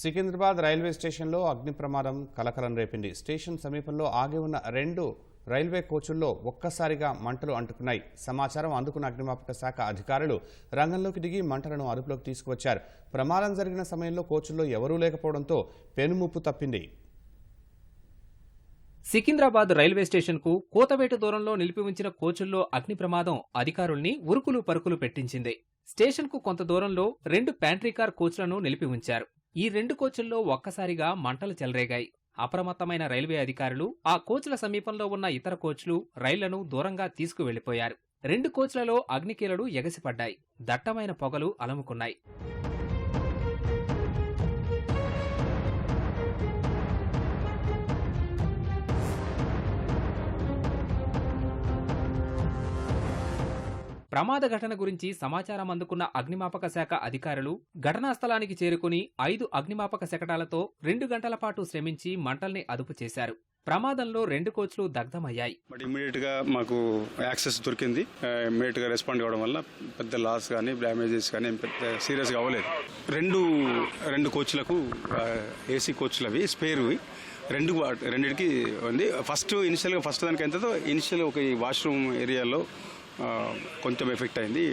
Secunderabad railway స్టేషన్లో అగ్ని ప్రమాదం కలకలం రేపింది. స్టేషన్ సమీపంలో ఆగి ఉన్న రెండు రైల్వే కోచుల్లో ఒక్కసారిగా మంటలు అంటుకున్నాయి. సమాచారం అందుకున్న అగ్నిమాపక శాఖ అధికారులు రంగంలోకి దిగి మంటలను అదుపులోకి తీసుకువచ్చారు. ప్రమాదం జరిగిన సమయంలో కోచుల్లో ఎవరూ లేకపోవడంతో పెనుముప్పు తప్పింది. సికింద్రాబాద్ రైల్వే స్టేషన్కు కోతవేట దూరంలో నిలిపి ఉంచిన కోచుల్లో అగ్ని ప్రమాదం అధికారుల్ని ఉరుకులు పరుకులు పెట్టించింది. స్టేషన్కు కొంత దూరంలో రెండు ప్యాంట్రీ కార్ కోచ్లను నిలిపి ఉంచారు. ఈ రెండు కోచుల్లో ఒక్కసారిగా మంటలు చెలరేగాయి. అప్రమత్తమైన రైల్వే అధికారులు ఆ కోచ్ల సమీపంలో ఉన్న ఇతర కోచ్లు రైళ్ళను దూరంగా తీసుకువెళ్ళిపోయారు రెండు కోచ్లలో అగ్నికీలలు ఎగసిపడ్డాయి. దట్టమైన పొగలు అలముకున్నాయి. ప్రమాద ఘటన గురించి సమాచారం అందుకున్న అగ్నిమాపక శాఖ అధికారులు ఘటనా స్థలానికి చేరుకుని ఐదు అగ్నిమాపక శకటాలతో రెండు గంటల పాటు శ్రమించి మంటల్ని అదుపు చేశారు. ప్రమాదంలో రెండు కోచ్లు దగ్ధమయ్యాయి. బట్ ఇమ్మీడియట్గా మాకు యాక్సెస్ దొరికింది. ఇమీడియట్గా రెస్పాండ్ కావడం వల్ల పెద్ద లాస్ కానీ డ్యామేజెస్ కానీ పెద్ద సీరియస్గా అవ్వలేదు. రెండు రెండు కోచ్లకు ఏసీ కోచ్లవి స్పేర్వి రెండు రెండిటికి ఉంది. ఫస్ట్ ఇనిషియల్గా ఫస్ట్ దానికి ఎంతతో ఇనిషియల్ ఒక ఈ వాష్రూమ్ ఏరియాలో కొంచెం ఎఫెక్ట్ అయింది.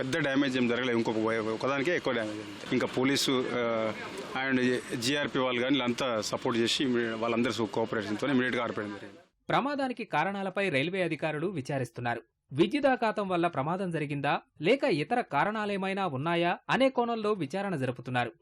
పెద్ద డ్యామేజ్ ఏం జరగలేదు. ఇంకొక ఒకదానికే ఎక్కువ డ్యామేజ్ అయింది. ఇంకా పోలీసు అండ్ జిఆర్పి వాళ్ళు కానీ వీళ్ళంతా సపోర్ట్ చేసి వాళ్ళందరూ కోఆపరేషన్తో ఇమీడియట్గా ఆరిపోయింది జరిగింది. ప్రమాదానికి కారణాలపై రైల్వే అధికారులు విచారిస్తున్నారు. విద్యుదాఘాతం వల్ల ప్రమాదం జరిగిందా? లేక ఇతర కారణాలేమైనా ఉన్నాయా? అనే కోణంలో విచారణ జరుపుతున్నారు.